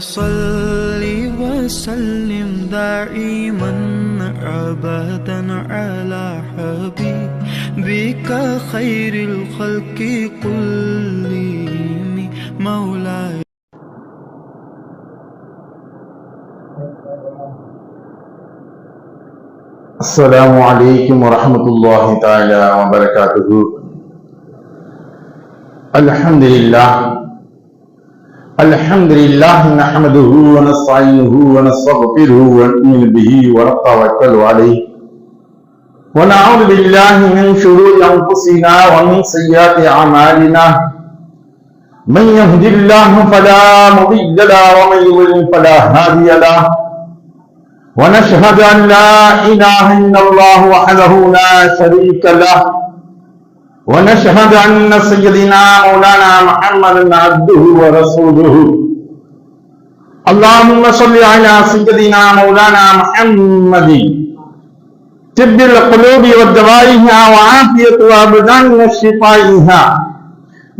صل وسلم دائما ابدا على حبيبك خير الخلق كلهم. مولاي. السلام عليكم ورحمة الله تعالى وبركاته. الحمد لله الحمد لله نحمده ونستعينه ونستغفره ونؤمن به ونتوكل عليه. ونعوذ بالله من شرور أنفسنا ومن سيئات أعمالنا. من يهد الله فلا مضل له ومن يضلل فلا هادي له. ونشهد أن لا إله إلا الله وحده لا شريك له. ونشهد أن سيدنا مولانا محمدا عبده ورسوله. اللهم صل على سيدنا مولانا محمد. طب القلوب والدوائها وعافية وأبدان وشفائها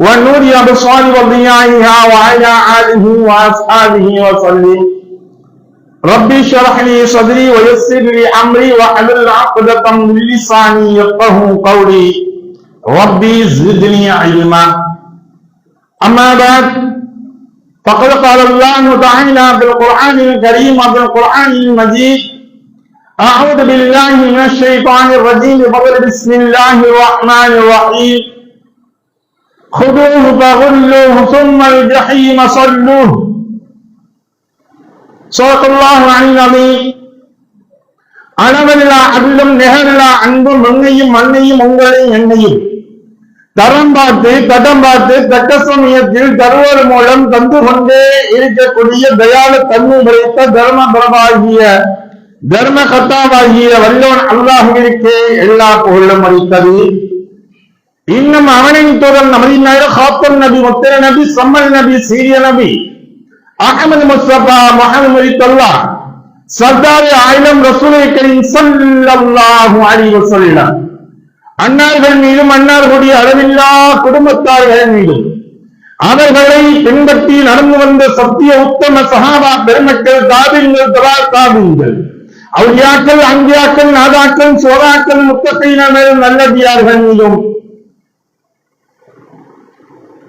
ونور أبصار وضيائها وعلى آله وأصحابه وسلم. ربي اشرح لي صدري ويسر لي أمري واحلل عقدة من لساني يفقه قولي. ربي زدني علما. أما بعد فقد قال الله تعالى في القرآن الكريم وفي القرآن المجيد أعوذ بالله من الشيطان الرجيم بفضل بسم الله الرحمن الرحيم. خذوه فغلوه ثم الجحيم صلوه. صدق الله العظيم. அளவில்லா அருளும் நிகழ்லா அன்பும் மண்ணையும் மண்ணையும் உங்களையும் என்னையும். தரம் பார்த்து தடம் பார்த்து தக்க சமயத்தில் தருவர் மூலம் தந்து கொண்டே இருக்கக்கூடிய தயால தன்மை படைத்த தர்ம பிரபாகிய தர்ம கத்தாவாகிய வல்லவன் அல்லாஹிற்கு எல்லா புகழும் அளித்தது. இன்னும் அவனின் தொடர் நமதின் காப்பன் நபி முத்திர நபி சம்மல் நபி சீரிய நபி அகமது முஸ்தபா மகன் தொல்லா சர்தாரி ஆயிரம் ரசூலை கரீம் ஸல்லல்லாஹு அலைஹி வஸல்லம். அன்னார்கள் மீதும் அன்னார்களுடைய அளவில்லா குடும்பத்தார்கள் மீதும் அவர்களை பின்பற்றி நடந்து வந்த சத்திய உத்தம சகாபா பெருமக்கள் தாபிங்கள் தலா தாபிங்கள் அவுளியாக்கள் அங்கியாக்கள் நாதாக்கள் சோதாக்கள் முத்தகையின மேலும் நல்லதியார்கள் மீதும்.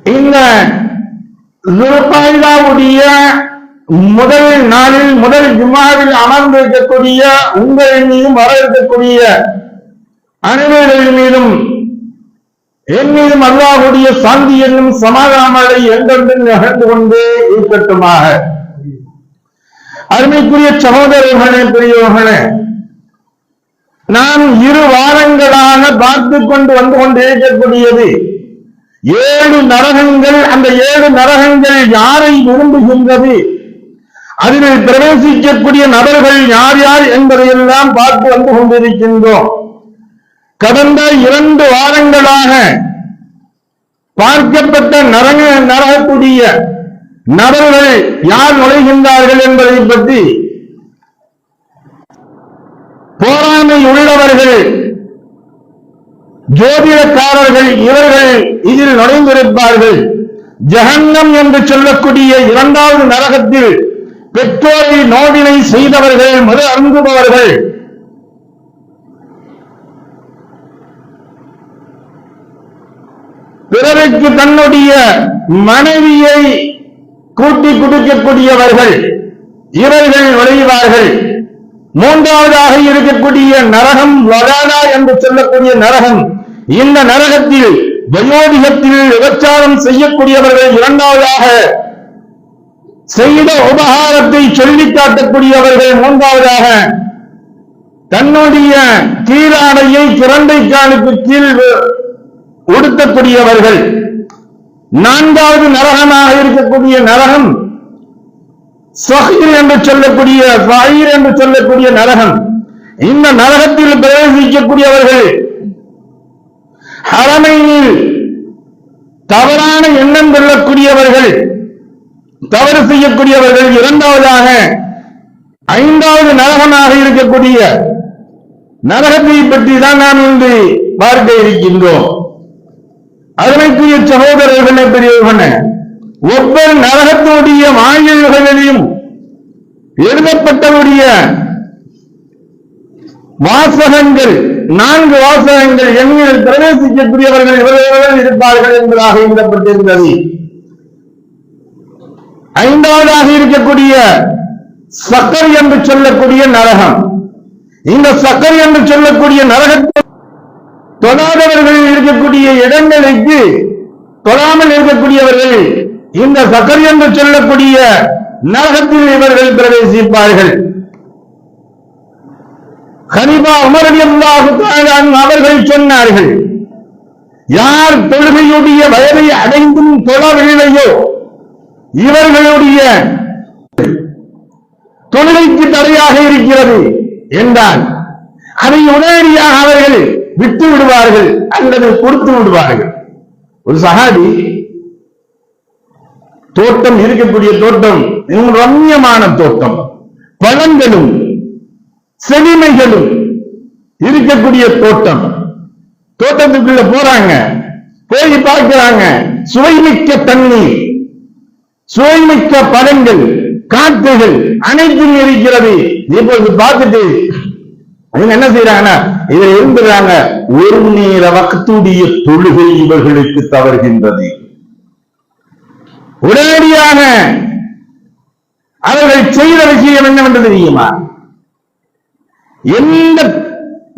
இந்த துல்காயிதாவுடைய முதல் நாளில் முதல் ஜும்மாவில் அமர்ந்திருக்கக்கூடிய உங்கள் மீதும் வர இருக்கக்கூடிய அனைவர்கள் மீதும் என் மீதும் அல்லாஹுடைய சாந்தி என்னும் சமாதானங்களை என்றென்று நிகழ்ந்து கொண்டே இருக்கட்டுமாக. அருமைக்குரிய சகோதரர்களே பெரியவர்களே நாம் இரு வாரங்களாக பார்த்து கொண்டு வந்து கொண்டே இருக்கக்கூடியது ஏழு நரகங்கள் அந்த ஏழு நரகங்கள் யாரை விரும்புகின்றது? அதில் பிரவேசிக்கக்கூடிய நபர்கள் யார் யார் என்பதையெல்லாம் பார்த்து வந்து கொண்டிருக்கின்றோம். கடந்த இரண்டு வாரங்களாக பார்க்கப்பட்ட நரக நரகக்கூடிய நபர்கள் யார் நுழைகின்றார்கள் என்பதை பற்றி போராமை உள்ளவர்கள் ஜோதிடக்காரர்கள் இவர்கள் இதில் நுழைந்திருப்பார்கள். ஜஹன்னம் என்று சொல்லக்கூடிய இரண்டாவது நரகத்தில் பெற்றோரை நோவினை செய்தவர்கள் மறு அருங்குபவர்கள் பிறருக்கு தன்னுடைய மனைவியை கூட்டி கொடுக்கக்கூடியவர்கள் இவர்கள் நுழைவார்கள். மூன்றாவதாக இருக்கக்கூடிய நரகம் வகானா என்று சொல்லக்கூடிய நரகம் இந்த நரகத்தில் வயோதிகத்தில் விபச்சாரம் செய்யக்கூடியவர்கள் இரண்டாவதாக செய்த உபகாரத்தை சொல்லி காட்டக்கூடியவர்கள் மூன்றாவதாக தன்னுடைய கீழாடையை குரண்டை காலுக்கு கீழ் உடுத்தக்கூடியவர்கள். நான்காவது நரகமாக இருக்கக்கூடிய நரகம் சஹீர் என்று சொல்லக்கூடிய சஹீர் என்று சொல்லக்கூடிய நரகம். இந்த நரகத்தில் பிரவேசிக்கக்கூடியவர்கள் ஹரமையில் தவறான எண்ணம் கொள்ளக்கூடியவர்கள். தவறு செய்யக்கூடியவர்கள் இரண்டாவதாக ஐந்தாவது நரகமாக இருக்கக்கூடிய நரகத்தை பற்றி தான் நாம் இன்று பார்க்க இருக்கின்றோம். அருமைக்குரிய சகோதரர்களே பெரியவர்களே ஒவ்வொரு நரகத்துடைய வாயில்களிலும் எழுதப்பட்டவுடைய வாசகங்கள் நான்கு வாசகங்கள் எண்ணில் பிரவேசிக்கக்கூடியவர்கள் இவர்கள் இருப்பார்கள் என்பதாக எழுதப்பட்டிருந்தது. ஐந்தாவதாக இருக்கக்கூடிய சக்கர் என்று சொல்லக்கூடிய நரகம். இந்த சக்கர் என்று சொல்லக்கூடிய நரகத்தை தொடாதவர்களில் இருக்கக்கூடிய இடங்களுக்கு தொடாமல் இருக்கக்கூடியவர்கள் இந்த சக்கர் என்று சொல்லக்கூடிய நரகத்தில் இவர்கள் பிரவேசிப்பார்கள். ஹனிபா உமர் அவர்கள் சொன்னார்கள் யார் தொழுகையுடைய வயதை அடைந்தும் தொழவில்லையோ இவர்களுடைய தொழிலைக்கு தடையாக இருக்கிறது என்றால் அதை உடனடியாக அவர்கள் விட்டு விடுவார்கள் அல்லது கொடுத்து விடுவார்கள். ஒரு சகாதி தோட்டம் இருக்கக்கூடிய தோட்டம் ரம்யமான தோட்டம். பழங்களும் செழுமைகளும் இருக்கக்கூடிய தோட்டம். தோட்டத்துக்குள்ள போறாங்க போய் பார்க்கிறாங்க சுவைமிக்க தண்ணீர். சுவைமிக்க பழங்கள் காற்றுகள் அனைத்தும் இருக்கிறது. இப்பொழுது பார்த்துட்டு அவங்க என்ன செய்யறாங்கன்னா இதில் இருந்துறாங்க ஒரு நேர வக்கத்துடைய தொழுகை இவர்களுக்கு தவறுகின்றது. உடனடியாக அவர்கள் செய்த விஷயம் என்னவென்று தெரியுமா? எந்த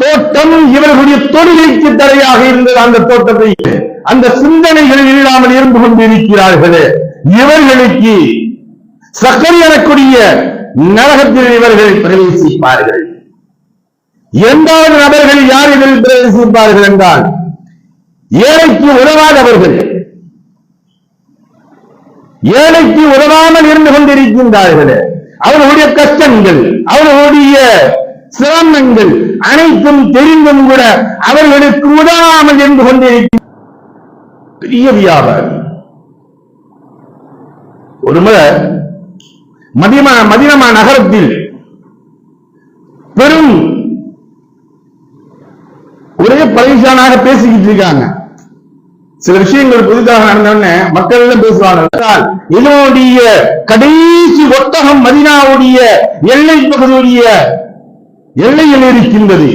தோட்டம் இவர்களுடைய தொழிலைக்கு தடையாக இருந்தது அந்த தோட்டத்தை அந்த சிந்தனைகளில் இல்லாமல் இருந்து கொண்டிருக்கிறார்களே. இவர்களுக்கு சக்கரை எனக்கூடிய நரகத்தில் இவர்கள் பிரவேசிப்பார்கள். இரண்டாவது நபர்கள் யார் இதில் பிரவேசிப்பார்கள் என்றால் ஏழைக்கு உதவாதவர்கள். ஏழைக்கு உதவாமல் இருந்து கொண்டிருக்கின்றார்கள். அவர்களுடைய கஷ்டங்கள் அவர்களுடைய சிரமங்கள் அனைத்தும் தெரிந்தும் கூட அவர்களுக்கு உதவாமல் இருந்து கொண்டிருக்கின்ற பெரிய வியாபாரி. ஒரு முறை மதிமா மதினமா நகரத்தில் பெரும் ஒரே பரிசானாக பேசிக்கிட்டு இருக்காங்க. சில விஷயங்கள் புதிதாக நடந்தோடனே மக்கள் எல்லாம் பேசுவாங்க இதனுடைய கடைசி ஒட்டகம் மதினாவுடைய எல்லை பகுதியுடைய எல்லையில் இருக்கின்றது.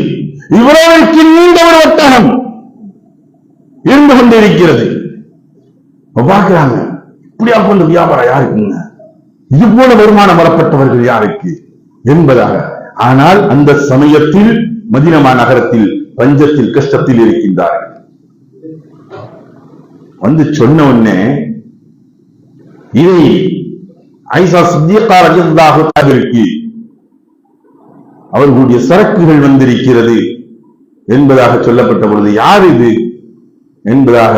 இவ்வளவுக்கு நீண்ட ஒரு ஒட்டகம் இருந்து கொண்டிருக்கிறது பார்க்கிறாங்க. இப்படியா கொண்ட வியாபாரம் யாருக்குங்க இது போல வருமானம் வரப்பட்டவர்கள் யாருக்கு? என்பதாக. ஆனால் அந்த சமயத்தில் மதினமா நகரத்தில் பஞ்சத்தில் கஷ்டத்தில் இருக்கின்றார்கள். வந்து சொன்ன உடனே இதை ஐசா சித்தியக்கார இருக்கு அவர்களுடைய சரக்குகள் வந்திருக்கிறது என்பதாக சொல்லப்பட்ட பொழுது யார் இது? என்பதாக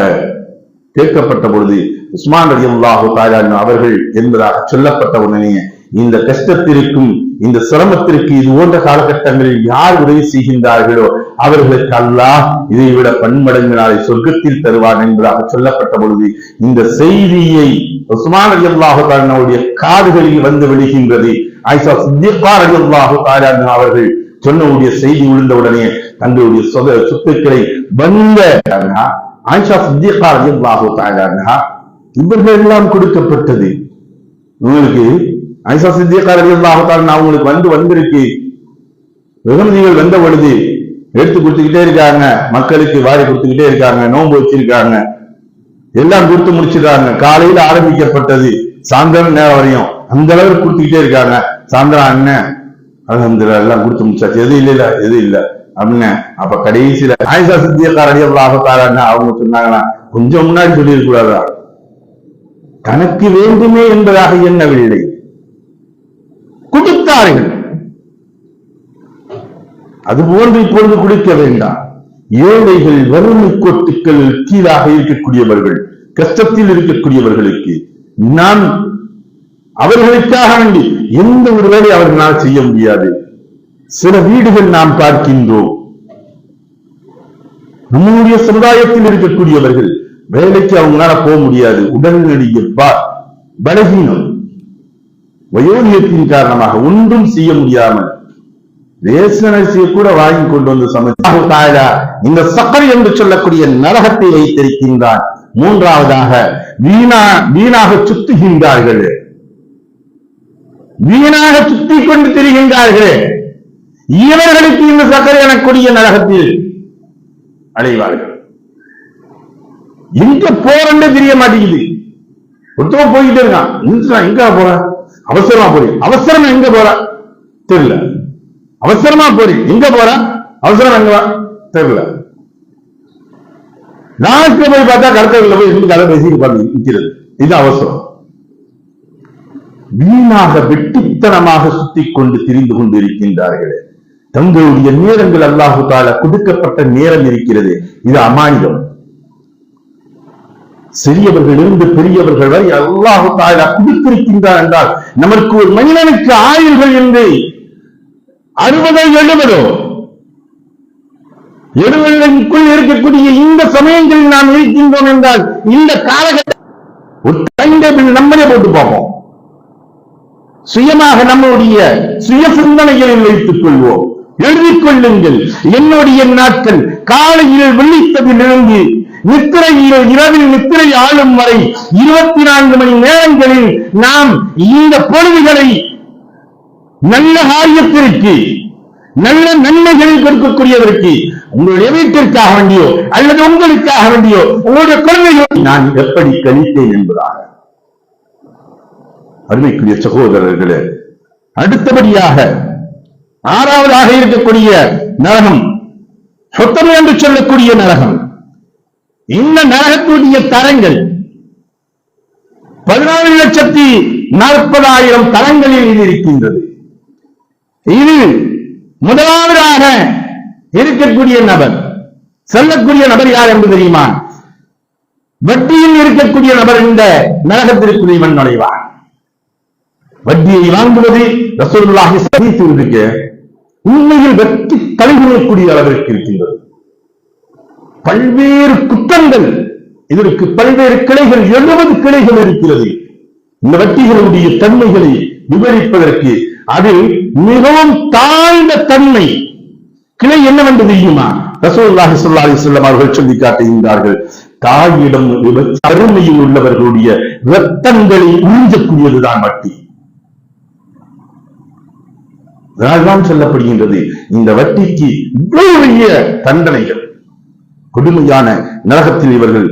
கேட்கப்பட்ட பொழுது உஸ்மான் ரதி அல்லாஹு அவர்கள் என்பதாக சொல்லப்பட்ட உடனே இந்த கஷ்டத்திற்கும் இந்த சிரமத்திற்கு இது போன்ற காலகட்டங்களில் யார் உதவி செய்கின்றார்களோ அவர்களுக்கு அல்லாஹ் இதை விட பன்மடங்கினாலே சொர்க்கத்தில் தருவான் என்பதாக சொல்லப்பட்ட பொழுது இந்த செய்தியை உஸ்மான் ரதி அல்லாஹு காதுகளில் வந்து விழுகின்றது. ஆயிஷா சித்திகா ரதி அல்லாஹு அவர்கள் சொன்னவுடைய செய்தி விழுந்த உடனே தங்களுடைய சொத சொத்துக்களை வந்த ஆயிஷா சித்திகா ரதி அல்லாஹு இவர்கள் எல்லாம் கொடுக்கப்பட்டது. உங்களுக்கு ஐசா சித்தியக்காரர்கள் ரவி அவங்களுக்கு வந்து வந்திருக்கு. வெகுமதிகள் வந்த பொழுது எடுத்து கொடுத்துக்கிட்டே இருக்காங்க. மக்களுக்கு வாரி கொடுத்துக்கிட்டே இருக்காங்க. நோன்பு வச்சிருக்காங்க. எல்லாம் கொடுத்து முடிச்சிருக்காங்க காலையில ஆரம்பிக்கப்பட்டது. சாயந்தரம் நேரம் வரையும் அந்த அளவுக்கு கொடுத்துக்கிட்டே இருக்காங்க. சாயந்தரம் அண்ணன் அலமதுல்லா எல்லாம் கொடுத்து முடிச்சாச்சு. எது இல்ல எது இல்ல. அப்படின்னு அப்ப கடைசியில ஆயிஷா சித்தியக்கா ரவி அவங்க சொன்னாங்கன்னா கொஞ்சம் முன்னாடி சொல்லியிருக்க கூடாதா தனக்கு வேண்டுமே என்பதாக எண்ணவில்லை. குடித்தார்கள். அதுபோன்று இப்பொழுது குடிக்க வேண்டாம். ஏழைகள் வறுமை கோட்டுக்கள் கீழாக இருக்கக்கூடியவர்கள் கஷ்டத்தில் இருக்கக்கூடியவர்களுக்கு நான் அவர்களுக்காக வேண்டி எந்த ஒரு வேலை அவர்களால் செய்ய முடியாது. சில வீடுகள் நாம் பார்க்கின்றோம். நம்முடைய சமுதாயத்தில் இருக்கக்கூடியவர்கள் வேலைக்கு அவங்களால போக முடியாது. உடல்நடிக பலகீனம். வயோதிகத்தின் காரணமாக ஒன்றும் செய்ய முடியாமல் ரேசனரிசியை கூட வாங்கி கொண்டு வந்து சமைச்சு இந்த சக்கரை என்று சொல்லக்கூடிய நரகத்தை வைத்திருக்கின்றான். மூன்றாவதாக வீணா வீணாக சுத்துகின்றார்கள். வீணாக சுத்தி கொண்டு திரிகின்றார்கள். இவர்களுக்கு இந்த சக்கரை எனக்கூடிய நரகத்தில் அடைவார்கள் எங்க போறேன்னு தெரிய மாட்டேங்குது. ஒருத்தவன் போய்கிட்டே இருக்கான். நிறுத்துறான், எங்க போற? அவசரமா போறீங்க அவசரமா எங்க போற? தெரியல. அவசரமா போறீங்க எங்க போற? அவசரம் எங்க தெரியல. நாட்டுல போய் பார்த்தா கடத்தல போய் இருந்து கதை பேசிட்டு பாருங்க நிக்கிறது. இது அவசரம். வீணாக வெட்டித்தனமாக சுத்திக் கொண்டு திரிந்து கொண்டு இருக்கின்றார்களே தங்களுடைய நேரங்கள் அல்லாஹு தாலா கொடுக்கப்பட்ட நேரம் இருக்கிறது. இது அமானிதம். சிறியவர்களிலிருந்து பெரியவர்கள் வரை அல்லாஹு தாயா கொடுத்திருக்கின்றார் என்றால் நமக்கு ஒரு மனிதனுக்கு ஆயுள்கள் என்று அறுபதோ எழுபதோ எழுபதுக்குள் இருக்கக்கூடிய இந்த சமயங்களில் நாம் இருக்கின்றோம் என்றால் இந்த காலகட்டம் ஒரு டைம் டேபிள் நம்மளே போட்டு பார்ப்போம். சுயமாக நம்முடைய சுய சிந்தனையை வைத்துக் கொள்வோம். எழுதிக் கொள்ளுங்கள். என்னுடைய நாட்கள் காலையில் விழித்ததிலிருந்து நித்திரை இரவில் நித்திரை ஆளும் வரை இருபத்தி நான்கு மணி நேரங்களில் நாம் இந்த பொழுதுகளை நல்ல காரியத்திற்கு நல்ல நன்மைகளை கொடுக்கக்கூடியவருக்கு உங்களுடைய வீட்டிற்காக வேண்டியோ அல்லது உங்களுக்காக வேண்டியோ உங்களுடைய குழந்தையோ நான் எப்படி கழித்தேன் என்பதாக. அருமைக்குரிய சகோதரர்களே அடுத்தபடியாக ஆறாவதாக இருக்கக்கூடிய நரகம் சொத்தம் என்று சொல்லக்கூடிய நரகம். இந்த நரகத்துடைய தரங்கள் பதினாறு லட்சத்தி நாற்பதாயிரம் தரங்களில் இது இருக்கின்றது இது முதலாவதாக இருக்கக்கூடிய நபர் செல்லக்கூடிய நபர் யார் என்று தெரியுமா? வட்டியில் இருக்கக்கூடிய நபர் இந்த நரகத்திற்குள் இவன் நுழைவான். வட்டியை வாங்குவது ரசூலுல்லாஹி சதீத்து இருக்க உண்மையில் வெற்றி தலைமுறைக்கூடிய அளவிற்கு இருக்கின்றது. பல்வேறு குற்றங்கள். இதற்கு பல்வேறு கிளைகள் எழுபது கிளைகள் இருக்கிறது. இந்த வட்டிகளுடைய தன்மைகளை விவரிப்பதற்கு அதில் மிகவும் தாழ்ந்த தன்மை. கிளை என்னவென்று தெரியுமா? ரசூலுல்லாஹி ஸல்லல்லாஹு அலைஹி அவர்கள் சொல்லி காட்டுகின்றார்கள். தாயிடம் அருமையில் உள்ளவர்களுடைய ரத்தங்களை உறிஞ்சக்கூடியதுதான் வட்டி. அதனால்தான் சொல்லப்படுகின்றது. இந்த வட்டிக்கு இவ்வளவு பெரிய தண்டனைகள். கொடுமையான நரகத்தில் இவர்கள்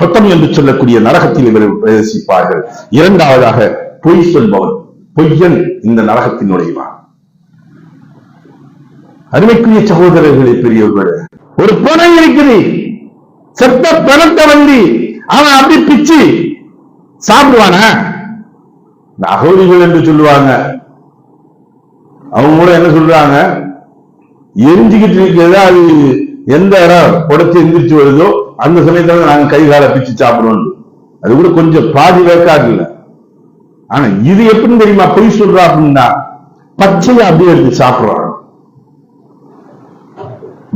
சொத்தம் என்று சொல்லக்கூடிய நரகத்தில் இவர்கள் பிரவேசிப்பார்கள். இரண்டாவதாக பொய் சொல்பவன் பொய்யன் இந்த நரகத்தில் நுழைவான் அருமைக்குரிய சகோதரர்களே பெரியவர்களே ஒரு பணம் இருக்குது செத்த பணத்தை வந்து அவன் அப்படி பிச்சு சாப்பிடுவானா? இந்த அகோரிகள் என்று சொல்லுவாங்க. அவங்க கூட என்ன சொல்றாங்க? எரிஞ்சுக்கிட்டு இருக்கிறதா அது? எந்த இடம் புடச்சு எந்திரிச்சு வருதோ அந்த சமயத்துல நாங்க கை கால பிச்சு சாப்பிடுவோம். அது கூட கொஞ்சம் பாதி வேக்காடு இல்லை. ஆனா இது எப்படின்னு தெரியுமா? பொய் சொல்றா அப்படின்னா பச்சையை அப்படியே எடுத்து சாப்பிடுறாங்க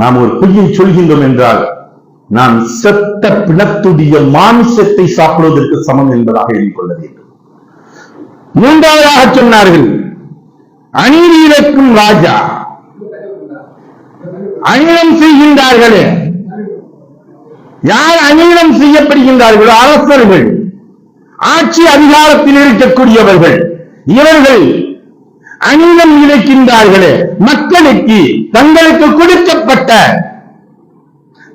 நாம் ஒரு பொய்யை சொல்கின்றோம் என்றால் நாம் செத்த பிணத்துடைய மாமிசத்தை சாப்பிடுவதற்கு சமம் என்பதாக எண்ணிக்கொள்ள வேண்டும். மூன்றாவதாக சொன்னார்கள் அநீதி இழக்கும் ராஜா அநிலம் செய்கின்றார்களே. யார் அநிலம் செய்யப்படுகின்றார்களோ அரசர்கள் ஆட்சி அதிகாரத்தில் இருக்கக்கூடியவர்கள் இவர்கள் அநிலம் இழைக்கின்றார்களே. மக்களுக்கு தங்களுக்கு கொடுக்கப்பட்ட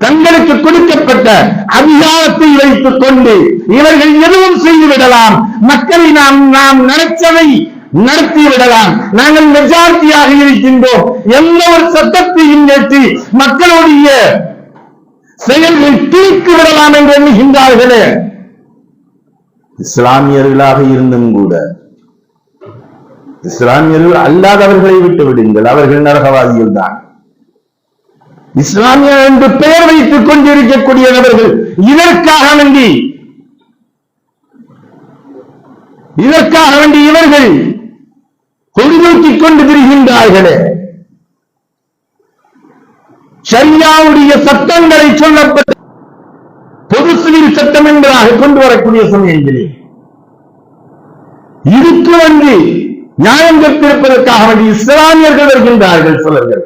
தங்களுக்கு கொடுக்கப்பட்ட அதிகாரத்தை வைத்துக் கொண்டு இவர்கள் எதுவும் செய்துவிடலாம். மக்களை நாம் நாம் நினைச்சதை நடத்தி விடலாம். நாங்கள் மெஜாரிட்டியாக இருக்கின்றோம். எந்த ஒரு சட்டத்தையும் ஏற்றி மக்களுடைய செயல்களை தீர்த்து விடலாம் என்று எண்ணுகின்றார்களே. இஸ்லாமியர்களாக இருந்தும் கூட இஸ்லாமியர்கள் அல்லாதவர்களை விட்டு விடுங்கள். அவர்கள் நரகவாதிகள் தான். இஸ்லாமியர் என்று பெயர் வைத்துக் கொண்டிருக்கக்கூடிய நபர்கள் இதற்காக வேண்டி இதற்காக வேண்டி இவர்கள் கொடிநோக்கிக் கொண்டு திரிகின்றார்களே. சரியாவுடைய சட்டங்களை சொல்லப்பட்ட பொது சிவில் சட்டம் என்பதாக கொண்டு வரக்கூடிய சமயங்களில் இதுக்கு வந்து நியாயம் கற்பிருப்பதற்காக வேண்டி இஸ்லாமியர்கள் வருகின்றார்கள் சிலர்கள்.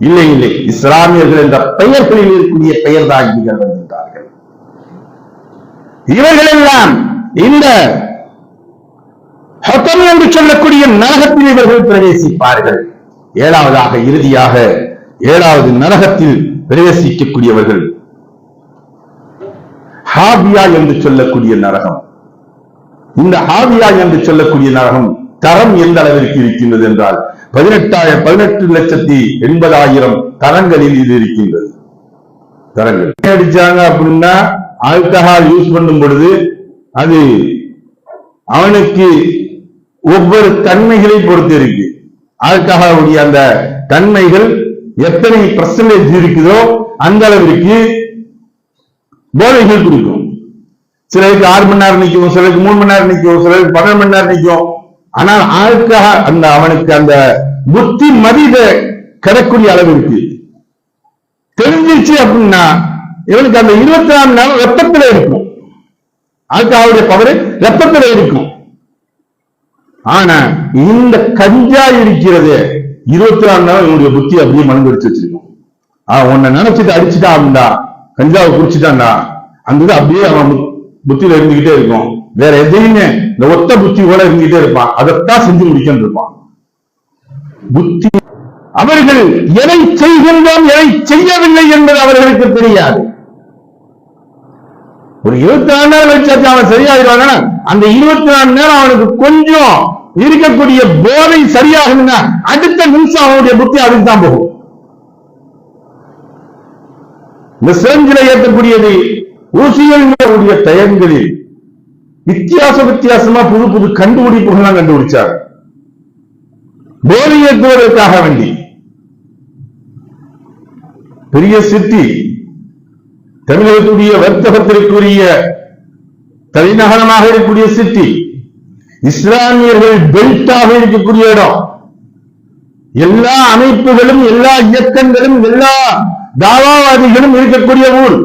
இல்லை இல்லை. இஸ்லாமியர்கள் என்ற பெயர்களில் இருக்கக்கூடிய பெயர் தாங்கிகள் வருகின்றார்கள். இவர்கள் எல்லாம் இந்த சத்தம் என்று சொல்லக்கூடிய நரகத்தில் இவர்கள் பிரவேசிப்பார்கள். ஏழாவதாக இறுதியாக ஏழாவது நரகத்தில் பிரவேசிக்கக்கூடியவர்கள். ஹாபியா என்று சொல்லக்கூடிய நரகம். இந்த ஹாவியா என்று சொல்லக்கூடிய நரகம் தரம் எந்த அளவிற்கு இருக்கின்றது என்றால் பதினெட்டாயிரம் பதினெட்டு லட்சத்தி எண்பதாயிரம் தரங்களில் இது இருக்கின்றது. தரங்கள். அடிச்சாங்க அப்படின்னா ஆல்கஹால் யூஸ் பண்ணும் பொழுது அது அவனுக்கு ஒவ்வொரு தன்மைகளை பொறுத்து இருக்கு. ஆல்கஹாலுடைய அந்த தன்மைகள் எத்தனை பர்சன்டேஜ் இருக்குதோ அந்த அளவிற்கு போதைகள் கொடுக்கும். சிலருக்கு ஆறு மணி நேரம் நிற்கும் சிலருக்கு மூணு மணி நேரம் நிற்கும் சிலருக்கு பன்னெண்டு மணி நேரம் நிற்கும். ஆனால் ஆளுக்காக அந்த அவனுக்கு அந்த புத்தி மதித கிடக்கூடிய அளவு இருக்கு. தெரிஞ்சிருச்சு அப்படின்னா இவனுக்கு அந்த இருபத்தி நாலு நேரம் ரத்தத்துல இருக்கும். ஆல்கஹாலுடைய பவர் ரத்தத்துல இருக்கும். ஆனா இந்த கஞ்சா இருக்கிறது இருபத்தி நாலு நேரம் இவனுடைய புத்தி அப்படியே மனம் அடிச்சு வச்சிருக்கும். ஆஹ் உன்னை நினைச்சிட்டு அடிச்சுட்டா அப்படின்னா கஞ்சாவை குடிச்சிட்டான்டா. அந்த இது அப்படியே அவன் புத்தியில இருந்துகிட்டே இருக்கும். வேற எதையுமே இந்த ஒத்த புத்தி கூட இருந்துகிட்டே இருப்பான். அதைத்தான் செஞ்சு முடிக்கன்னு இருப்பான். புத்தி அவர்கள் எதை செய்கின்றோம் எதை செய்யவில்லை என்பது அவர்களுக்கு தெரியாது. ஒரு இருபத்தி நாலு நேரம் வச்சாச்சு அவன் சரியாயிடுவாங்க அந்த இருபத்தி நாலு நேரம் அவனுக்கு கொஞ்சம் இருக்கக்கூடிய போதை சரியாகுதுன்னா அடுத்த நிமிஷம் அவனுடைய புத்தி அதுக்கு தான் போகும். இந்த சிரஞ்சில ஏற்றக்கூடியது ஊசிகள் தயங்களில் வித்தியாச வித்தியாசமா புது புது கண்டுபிடிப்புகள்லாம் கண்டுபிடிச்சார். போதை ஏற்றுவதற்காக வேண்டி. பெரிய சிட்டி தமிழகத்துடைய வர்த்தகத்திற்குரிய தலைநகரமாக இருக்கக்கூடிய சிட்டி இஸ்லாமியர்கள் பெல்ட்டாக இருக்கக்கூடிய இடம். எல்லா அமைப்புகளும் எல்லா இயக்கங்களும் எல்லா தாவாவாதிகளும் இருக்கக்கூடிய ஊர்.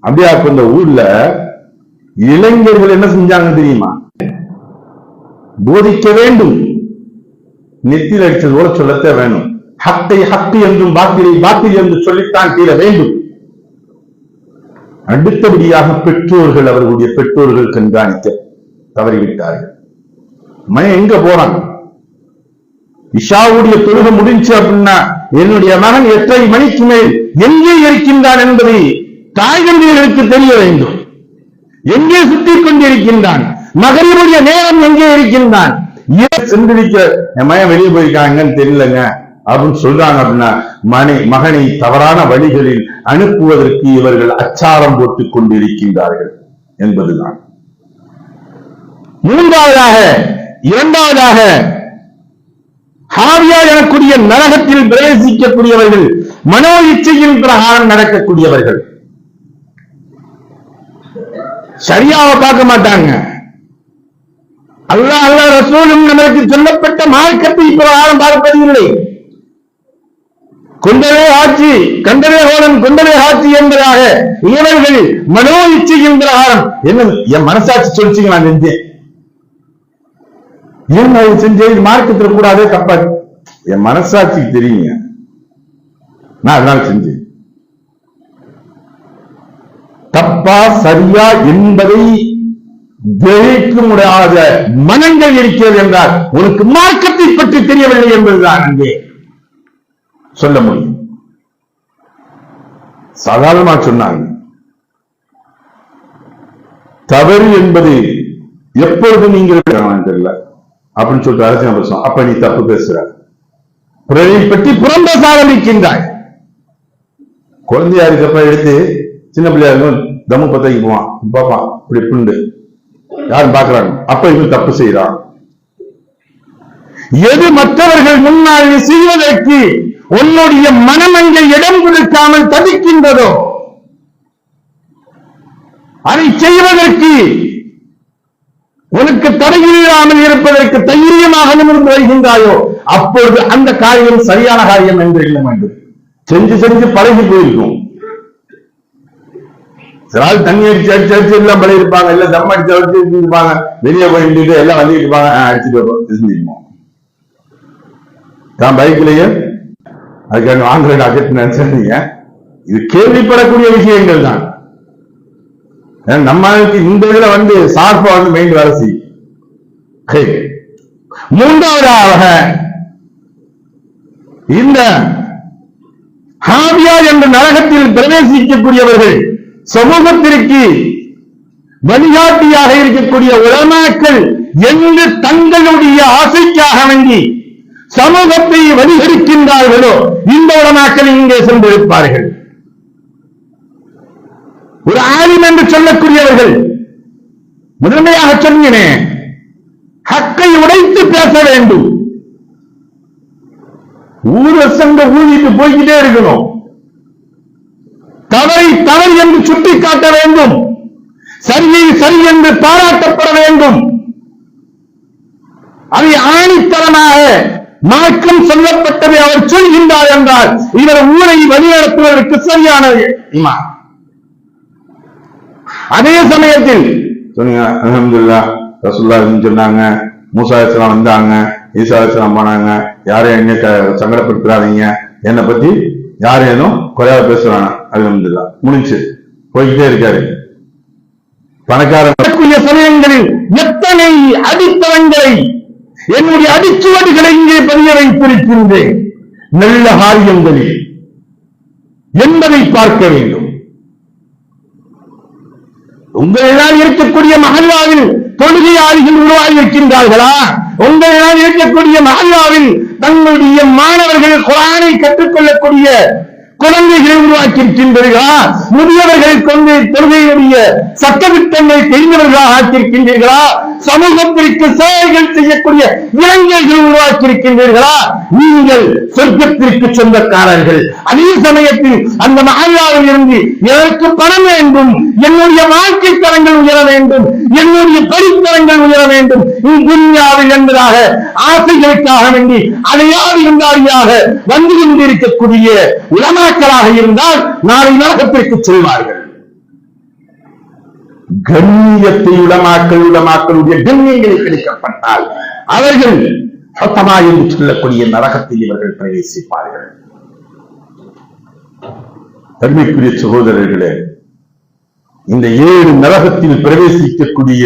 அப்படியா அந்த இந்த ஊர்ல இளைஞர்கள் என்ன செஞ்சாங்க தெரியுமா? போதிக்க வேண்டும். நெத்தியில் அடிச்சது போல சொல்லத்தே வேணும். ஹத்தை ஹத்து என்றும் பாத்திரை பாத்திரி என்று சொல்லித்தான் தீர வேண்டும். அடுத்தபடியாக பெற்றோர்கள் அவர்களுடைய பெற்றோர்கள் கண்காணிக்க தவறிவிட்டார்கள். மகன் எங்க போறான்? இஷாவுடைய தொழுகை முடிஞ்சு அப்படின்னா என்னுடைய மகன் எட்டரை மணிக்கு மேல் எங்கே இருக்கின்றான் என்பதை தாய்கந்தியர்களுக்கு தெரிய வேண்டும். எங்கே சுத்தி கொண்டிருக்கின்றான்? மகனுடைய நேரம் எங்கே இருக்கின்றான்? ஏன் சென்றிருக்க என் மகன் வெளியே போயிருக்காங்கன்னு தெரியலங்க. அப்படின்னு சொல்றாங்க அப்படின்னா மனை மகனை தவறான வழிகளில் அனுப்புவதற்கு இவர்கள் அச்சாரம் போட்டுக் கொண்டிருக்கின்றார்கள் என்பதுதான். மூன்றாவதாக இரண்டாவதாக ஹாவியா எனக்கூடிய நரகத்தில் பிரவேசிக்கக்கூடியவர்கள் மனோ இச்சையின் பிரகாரம் நடக்கக்கூடியவர்கள். சரியாவ பார்க்க மாட்டாங்க. அல்லாஹ் அல்லாஹ் ரசூலும் நமக்கு சொல்லப்பட்ட மார்க்கத்தை பிரகாரம் பார்ப்பதில்லை. கொண்டவே ஆட்சி கண்டவே ஹோலன் கொண்டவே ஆட்சி என்பதாக இவர்கள் மனோ இச்சையின் பிரகாரம் என்ன என் மனசாட்சி சொல்லிச்சுங்க நான் செஞ்சேன். ஏன் அது செஞ்சேன்? மார்க்கத்தில் கூடாதே தப்பா? என் மனசாட்சிக்கு தெரியுங்க. நான் அதனால செஞ்சேன். தப்பா சரியா என்பதை கிரகிக்க முடியாத மனங்கள் இருக்கிறது என்றால் உனக்கு மார்க்கத்தை பற்றி தெரியவில்லை என்பதுதான் அங்கே சொல்ல முடியும். சாதாரணமா சொன்னாங்க தவறு என்பது எப்பொழுது நீங்கள் தெரியல. அப்படின்னு சொல்லிட்டு அரசியல் பேசுவோம் அப்ப நீ தப்பு பேசுற. பிறரை பற்றி புறம் பேச ஆரம்பிக்கின்றாய் குழந்தையா இருக்கப்ப எடுத்து சின்ன பிள்ளையா இருக்கும் தம்மு பத்தைக்கு போவான். பாப்பான் இப்படி புண்டு யாரும் பாக்குறாங்க அப்ப இவன் தப்பு செய்யறான் எது மற்றவர்கள் முன்னால் செய்வதற்கு உன்னுடைய மனம் அங்கே இடம் கொடுக்காமல் தவிக்கின்றதோ? அதை செய்வதற்கு உனக்கு தடையில்லாமல் இருப்பதற்கு தைரியமாக நிமிர்ந்து வருகின்றாயோ? அப்பொழுது அந்த காரியம் சரியான காரியம் என்று இல்லை வேண்டும். செஞ்சு செஞ்சு பழகி போயிருக்கும். சில ஆள் தண்ணி அடிச்சு அடிச்சு அடிச்சு எல்லாம் பழகிருப்பாங்க இல்ல தம் அடிச்சு அடிச்சு இருப்பாங்க. வெளியே போயிட்டு எல்லாம் வந்துட்டு இருப்பாங்க அடிச்சுட்டு செஞ்சிருப்போம் தான் பைக்லயே அதுக்காக ஆண்ட்ராய்டு அக்கெட் நினைச்சிருந்தீங்க இது கேள்விப்படக்கூடிய விஷயங்கள் தான். நம்ம இந்த இதுல வந்து சார்பா வந்து மெயின் வேலை செய்யும் மூன்றாவதாக இந்த ஹாவியா என்ற நரகத்தில் பிரவேசிக்கக்கூடியவர்கள் சமூகத்திற்கு வழிகாட்டியாக இருக்கக்கூடிய உலமாக்கள் என்று தங்களுடைய ஆசைக்காக வேண்டி சமூகத்தை வலிகரிக்கின்றார்களோ இந்த உடமாக்கள் இங்கே சென்றிருப்பார்கள். ஒரு ஆலிம் என்று சொல்லக்கூடியவர்கள் முதன்மையாக சொன்னேன் ஹக்கை உடைத்து பேச வேண்டும். ஊர சங்க ஊதிட்டு போய்கிட்டே இருக்கணும். தவறை தவறு என்று சுட்டிக்காட்ட வேண்டும். சரியை சரி என்று பாராட்டப்பட வேண்டும். அதை ஆணித்தரமாக மார்க்கம் சொல்லப்பட்டதை அவர் சொல்கின்றார் என்றால் இவர் ஊரை வழிநடத்துவதற்கு சரியான இமாம். அதே சமயத்தில் சொன்னீங்க அல்ஹம்துலில்லாஹ் ரசூலுல்லாஹ் சொன்னாங்க மூசா இஸ்லாம் வந்தாங்க ஈசா இஸ்லாம் போனாங்க யாரையும் என்ன சங்கடப்படுத்துறாதீங்க என்னை பத்தி யாரும் ஏதும் குறையா பேசுறாங்க அல்ஹம்துலில்லாஹ் முடிஞ்சு. போய்கிட்டே இருக்காரு. பணக்காரக்கூடிய சமயங்களில் எத்தனை அடித்தளங்களை என்னுடைய அடிச்சுவடுகளை இங்கே பதிய வைத்திருக்கின்றேன். நல்ல காரியங்களில் என்பதை பார்க்க வேண்டும். உங்களினால் இருக்கக்கூடிய மகல்லாவில் தொழுகையாளிகள் உருவாகி இருக்கின்றார்களா உங்களினால் இருக்கக்கூடிய மகல்லாவில் தங்களுடைய மாணவர்கள் குரானை கற்றுக்கொள்ளக்கூடிய குழந்தைகளை உருவாக்கி இருக்கின்றீர்களா முதியவர்களை கொண்டு தொழுகையுடைய சட்டத்திட்டங்களை தெரிந்தவர்களாக ஆக்கியிருக்கின்றீர்களா? சமூகத்திற்கு சேவைகள் செய்யக்கூடிய இளைஞர்கள் உருவாக்கி இருக்கின்றீர்களா நீங்கள் சொர்க்கத்திற்கு சொந்தக்காரர்கள். அதே சமயத்தில் அந்த மகல்லாவில் இருந்து எனக்கு பணம் வேண்டும் என்னுடைய வாழ்க்கை தரங்கள் உயர வேண்டும் என்னுடைய படித்தரங்கள் உயர வேண்டும். துன்யாவில் என்பதாக ஆசைகளுக்காக வேண்டி அலையாறு இருந்தாலியாக வந்து கொண்டிருக்கக்கூடிய உலமாக்களாக இருந்தால் நாளை நரகத்திற்கு செல்வார்கள். கண்ணியத்தை உடமாக்கள் உடமாக்களுடைய கண்ணியங்கள் கிடைக்கப்பட்டால் அவர்கள் ஹத்தமா என்று சொல்லக்கூடிய நரகத்தில் இவர்கள் பிரவேசிப்பார்கள். தன்மைக்குரிய சகோதரர்களே இந்த ஏழு நரகத்தில் பிரவேசிக்கக்கூடிய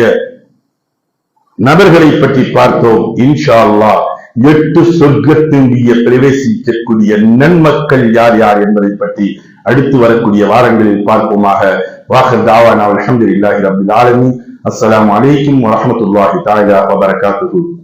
நபர்களை பற்றி பார்த்தோம் இன்ஷா அல்லாஹ். எட்டு சொர்க்கத்தினுடைய பிரவேசிக்கக்கூடிய நன்மக்கள் யார் யார் என்பதை பற்றி அடுத்து வரக்கூடிய வாரங்களில் பார்ப்போமாக. வாஹர் தாவானா இல்லாஹி ரப்பில் ஆலமி அஸ்லாம் அலைக்கும் வரமத்துல்லாஹி தாயா வபரகாத்து